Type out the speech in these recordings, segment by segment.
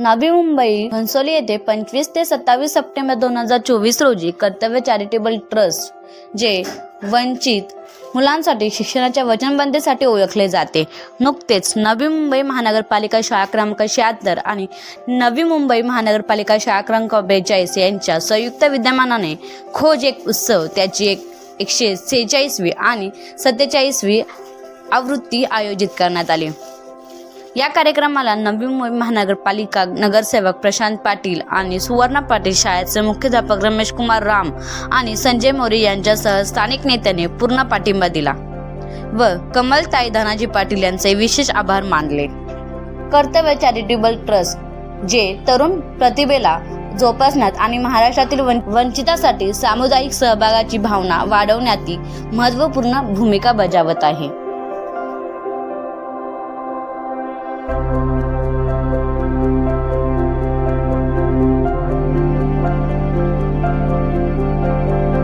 नवी मुंबई घनसोली येथे पंचवीस ते सत्तावीस सप्टेंबर दोन हजार चोवीस रोजी कर्तव्य चॅरिटेबल ट्रस्ट जे वंचित मुलांसाठी शिक्षणाच्या वचनबद्धतेसाठी ओळखले जाते. नुकतेच नवी मुंबई महानगरपालिका शाळा क्रमांक शहात्तर आणि नवी मुंबई महानगरपालिका शाळा क्रमांक बेचाळीस यांच्या संयुक्त विद्यमानाने खोज एक उत्सव त्याची एक एकशे सेहेचाळीसवी आणि सत्तेचाळीसवी आवृत्ती आयोजित करण्यात आली. या कार्यक्रमाला नवी मुंबई महानगरपालिका नगरसेवक प्रशांत पाटील आणि सुवर्णा पाटील शाळेचे मुख्याध्यापक रमेश कुमार राम आणि संजय मोरे यांच्यासह स्थानिक नेत्यांनी पूर्ण पाठिंबा दिला व कमलताई धनाजी पाटील यांचे विशेष आभार मानले. कर्तव्य चॅरिटेबल ट्रस्ट जे तरुण प्रतिभेला जोपासण्यात आणि महाराष्ट्रातील वंचितासाठी सामुदायिक सहभागाची भावना वाढवण्यात महत्त्वपूर्ण भूमिका बजावत आहे. Música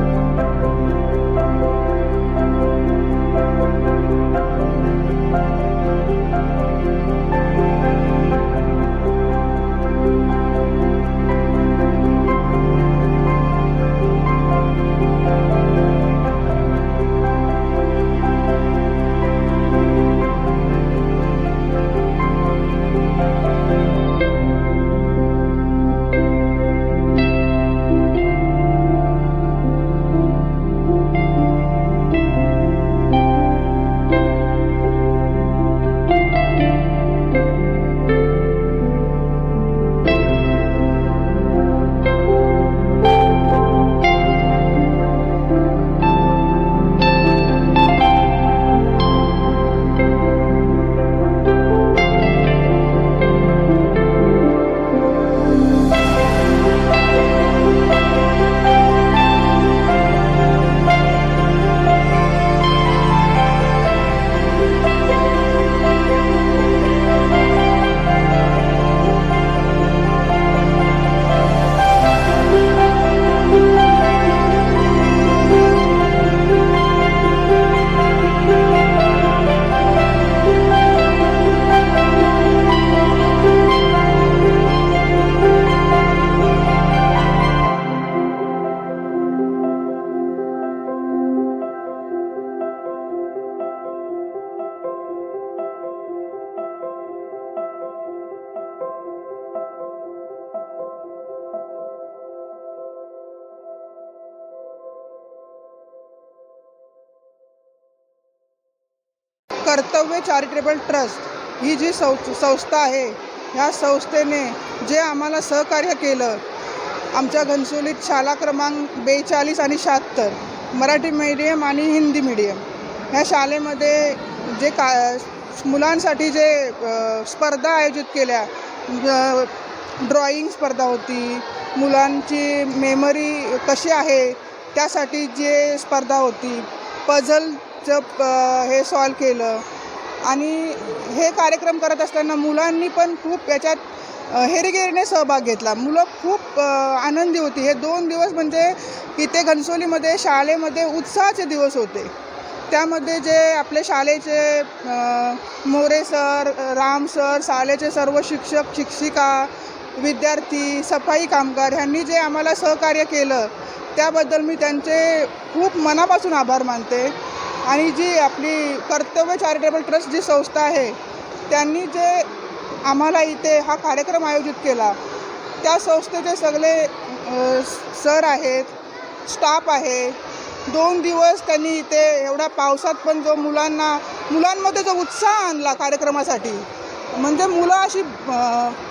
कर्तव्य चॅरिटेबल ट्रस्ट ही जी सौ संस्था आहे ह्या संस्थेने जे आम्हाला सहकार्य केलं आमच्या घनसोलीत शाळा क्रमांक बेचाळीस आणि शहात्तर मराठी मीडियम आणि हिंदी मीडियम ह्या शाळेमध्ये जे का मुलांसाठी जे स्पर्धा आयोजित केल्या ड्रॉईंग स्पर्धा होती मुलांची मेमरी कशी आहे त्यासाठी जे स्पर्धा होती पझल चं हे सॉल्व केलं. आणि हे कार्यक्रम करत असताना मुलांनी पण खूप याच्यात अ, सहभाग घेतला. मुलं खूप आनंदी होती. हे दोन दिवस म्हणजे इथे घनसोलीमध्ये शाळेमध्ये उत्साहाचे दिवस होते. त्यामध्ये जे आपले शाळेचे मोरे सर राम सर शाळेचे सर्व शिक्षक शिक्षिका विद्यार्थी सफाई कामगार ह्यांनी जे आम्हाला सहकार्य केलं त्याबद्दल मी त्यांचे खूप मनापासून आभार मानते. आणि जी आपली कर्तव्य चॅरिटेबल ट्रस्ट जी संस्था आहे त्यांनी जे आम्हाला इथे हा कार्यक्रम आयोजित केला त्या संस्थेचे सगळे सर आहेत स्टाफ आहे. दोन दिवस त्यांनी इथे एवढ्या पावसात पण जो मुलांना मुलांमध्ये जो उत्साह आणला कार्यक्रमासाठी म्हणजे मुलं अशी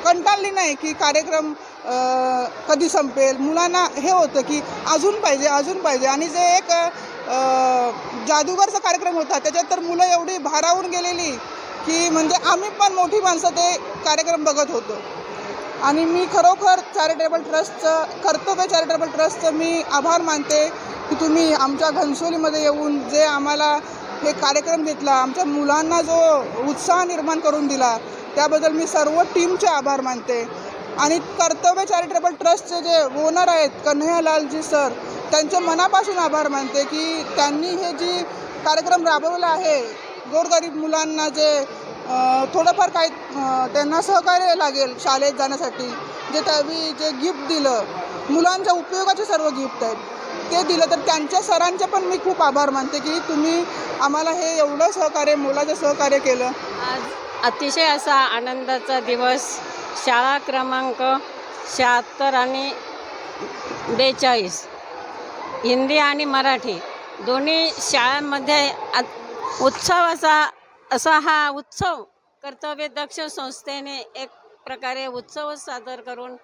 कंटाळली नाही की कार्यक्रम कधी संपेल? मुलांना हे होतं की अजून पाहिजे अजून पाहिजे. आणि जे एक जादूगरचा कार्यक्रम होता त्याच्यात तर मुलं एवढी भारावून गेलेली की म्हणजे आम्ही पण मोठी माणसं ते कार्यक्रम बघत होतो. आणि मी खरोखर चॅरिटेबल ट्रस्टचं कर्तव्य चॅरिटेबल ट्रस्टचं मी आभार मानते की तुम्ही आमच्या घनसोलीमध्ये येऊन जे आम्हाला हे कार्यक्रम घेतला आमच्या मुलांना जो उत्साह निर्माण करून दिला त्याबद्दल मी सर्व टीमचे आभार मानते. आणि कर्तव्य चॅरिटेबल ट्रस्टचे जे ओनर आहेत कन्हैयालालजी सर त्यांचे मनापासून आभार मानते की त्यांनी हे जी कार्यक्रम राबवला आहे गोरगरीब मुलांना जे थोडंफार काही त्यांना सहकार्य लागेल शाळेत जाण्यासाठी जे त्यावेळी जे गिफ्ट दिलं मुलांच्या उपयोगाचे सर्व गिफ्ट आहेत ते दिलं तर त्यांच्या सरांचे पण मी खूप आभार मानते की तुम्ही आम्हाला हे एवढं सहकार्य मुलाचं सहकार्य केलं. आज अतिशय असा आनंदाचा दिवस शाळा क्रमांक शहात्तर आणि बेचाळीस. हिंदी आणि मराठी दोन्ही शाळांमध्ये अत- उत्सव असा असा हा उत्सव कर्तव्यदक्ष संस्थेने एक प्रकारे उत्सव सादर करून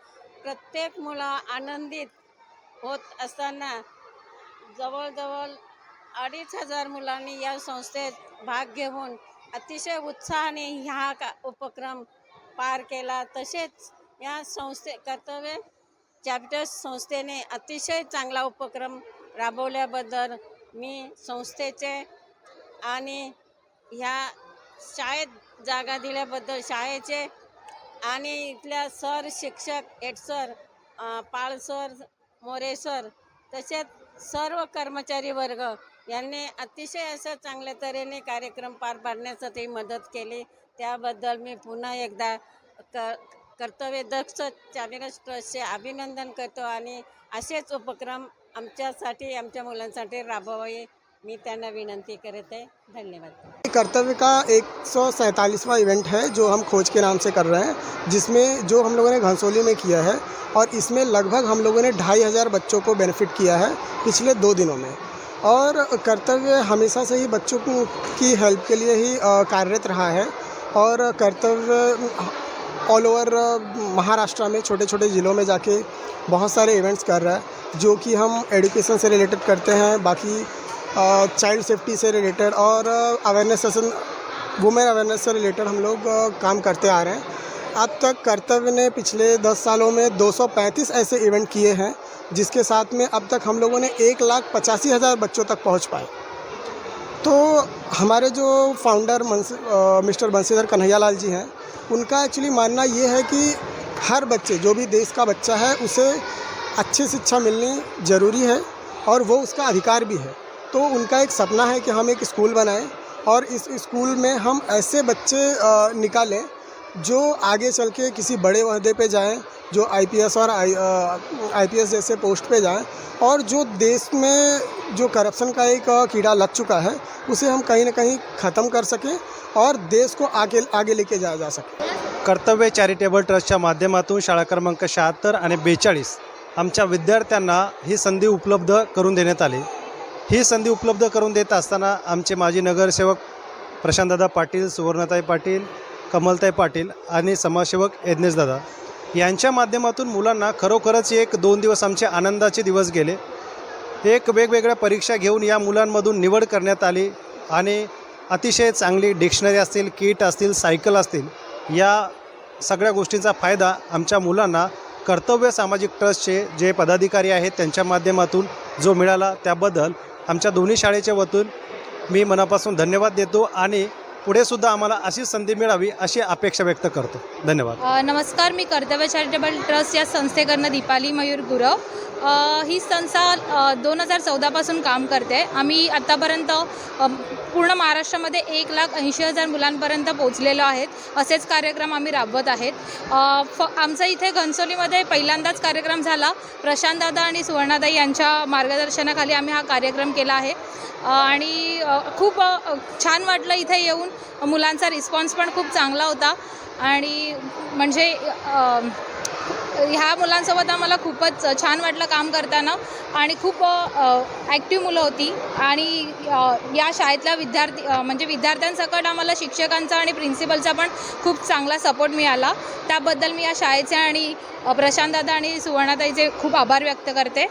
प्रत्येक मुलं आनंदित होत असताना जवळजवळ अडीच हजार मुलांनी या संस्थेत भाग घेऊन अतिशय उत्साहाने हा का उपक्रम पार केला. तसेच या संस्थे कर्तव्य चॅप्टर्स संस्थेने अतिशय चांगला उपक्रम राबवल्याबद्दल मी संस्थेचे आणि ह्या शाळेत जागा दिल्याबद्दल शाळेचे आणि इथल्या सर शिक्षक एडसर पाळ सर मोरे सर तसेच सर्व कर्मचारी वर्ग यांनी अतिशय असं चांगल्या तऱ्हेने कार्यक्रम पार पाडण्यासाठी मदत केली. त्याबद्दल मी पुन्हा एकदा क कर्तव्यदक्ष चॅरिटस ट्रस्टचे अभिनंदन करतो आणि असेच उपक्रम आमच्यासाठी, आमच्या मुलांसाठी राबवावे, मी त्यांना विनंती करत आहे. धन्यवाद. कर्तव्य का एक सौ सैंतालीसवा इवेंट है, जो हम खोज के नाम से कर रहे हैं, जिसमें जो हम लोगों ने घनसोली में किया है, और इसमें लगभग हम लोगों ने ढाई हज़ार बच्चों को बेनिफिट किया है पिछले दो दिनों में। और कर्तव्य हमेशा से ही बच्चों की हेल्प के लिए ही कार्यरत रहा है। और कर्तव्य ऑल ओवर महाराष्ट्र में छोटे छोटे ज़िलों में जाके बहुत सारे इवेंट्स कर रहा है, जो कि हम एडुकेशन से रिलेटेड करते हैं, बाकी चाइल्ड सेफ्टी से रिलेटेड और अवेयरनेस सेशन वुमेन अवेयरनेस से रिलेटेड हम लोग काम करते आ रहे हैं। अब तक कर्तव्य ने पिछले 10 सालों में 235 ऐसे इवेंट किए हैं, जिसके साथ में अब तक हम लोगों ने एक लाख पचासी हज़ार बच्चों तक पहुँच पाए। तो हमारे जो फाउंडर मंस मिस्टर बंसीधर कन्हैया लाल जी हैं, उनका एक्चुअली मानना ये है कि हर बच्चे, जो भी देश का बच्चा है, उसे अच्छी शिक्षा मिलनी ज़रूरी है और वो उसका अधिकार भी है। तो उनका एक सपना है कि हम एक स्कूल बनाएँ और इस स्कूल में हम ऐसे बच्चे निकालें जो आगे चल के किसी बड़े वहदे पे जाएं जो आईपीएस और आईपीएस जैसे पोस्ट पे जाएं और जो देश में जो करप्शन का एक कीड़ा लग चुका है उसे हम कहीं ना कहीं ख़त्म कर सकें और देश को आगे आगे लेके जाया जा सके। कर्तव्य चॅरिटेबल ट्रस्टच्या माध्यमातून शाळा क्रमांक शहात्तर आणि बेचाळीस आमच्या विद्यार्थ्यांना ही संधी उपलब्ध करून देण्यात आली. ही संधी उपलब्ध करून देत असताना आमचे माजी नगरसेवक प्रशांतदादा पाटील सुवर्णताई पाटील कमलताई पाटील आणि समाजसेवक यज्ञेशदादा यांच्या माध्यमातून मुलांना खरोखरच एक दोन दिवस आमचे आनंदाचे दिवस गेले. एक वेगवेगळ्या परीक्षा घेऊन या मुलांमधून निवड करण्यात आली आणि अतिशय चांगली डिक्शनरी असतील किट असतील सायकल असतील या सगळ्या गोष्टींचा फायदा आमच्या मुलांना कर्तव्य सामाजिक ट्रस्टचे जे पदाधिकारी आहेत त्यांच्या माध्यमातून जो मिळाला त्याबद्दल आमच्या दोन्ही शाळेच्या वतून मी मनापासून धन्यवाद देतो आणि पुढे सुद्धा आम्हाला अशी संधी मिळावी अशी अपेक्षा व्यक्त करतो. धन्यवाद. अ, नमस्कार मी कर्तव्य चॅरिटेबल ट्रस्ट या संस्थेकडनं दीपाली मयूर गुरव. अ, ही संस्था दोन हजार चौदापासून काम करते. आम्ही आत्तापर्यंत अ, पूर्ण महाराष्ट्रामध्ये एक लाख ऐंशी हजार मुलांपर्यंत पोहोचलेलो आहेत. असेच कार्यक्रम आम्ही राबवत आहेत. अ, फ आमचा इथे घनसोलीमध्ये पहिल्यांदाच कार्यक्रम झाला. प्रशांतदादा आणि सुवर्णाताई यांच्या मार्गदर्शनाखाली आम्ही हा कार्यक्रम केला आहे. आणि खूप छान वाटलं इथे येऊन. मुलांचा रिस्पॉन्स पण खूप चांगला होता. आणि म्हणजे ह्या मुलांसोबत आम्हाला खूपच छान वाटलं काम करताना. आणि खूप ॲक्टिव्ह मुलं होती. आणि या शाळेतल्या विद्यार्थी म्हणजे विद्यार्थ्यांसकट आम्हाला शिक्षकांचा आणि प्रिन्सिपलचा पण खूप चांगला सपोर्ट मिळाला. त्याबद्दल मी या शाळेचे आणि अ, प्रशांतदादा आणि सुवर्णाताईचे खूप आभार व्यक्त करते.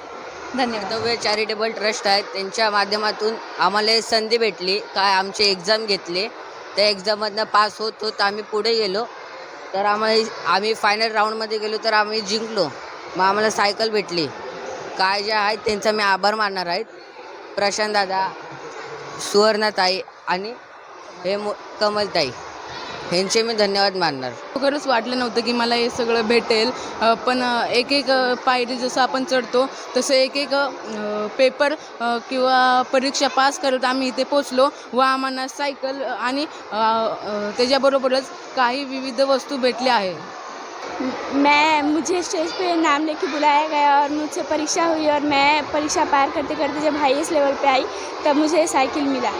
धन्यवाद. कर्तव्य चॅरिटेबल ट्रस्ट आहेत. त्यांच्या माध्यमातून आम्हाला संधी भेटली. काय आमचे एक्झाम घेतले. त्या एक्झाममधनं पास होत होत आम्ही पुढे गेलो. तर आम्हाला आम्ही फायनल राऊंडमध्ये गेलो तर आम्ही जिंकलो. मग आम्हाला सायकल भेटली. काय जे आहेत त्यांचा मी आभार मानणार आहेत प्रशांत दादा सुवर्णाताई आणि हे मो कमलताई. ह्यांचे मी धन्यवाद मानणार. खरंच वाटलं नव्हतं की मला हे सगळं भेटेल. पण एक एक पायरी जसं आपण चढतो तसं एक एक पेपर किंवा परीक्षा पास करत आम्ही इथे पोचलो व आम्हाला सायकल आणि त्याच्याबरोबरच काही विविध वस्तू भेटल्या आहे. मैं मुझे स्टेज पे नाम लेके बुलाया गया और मुझसे परीक्षा हुई और मैं परीक्षा पार करते करते जब हाईएस्ट लेवल पे आई तब मुझे साइकिल मिला।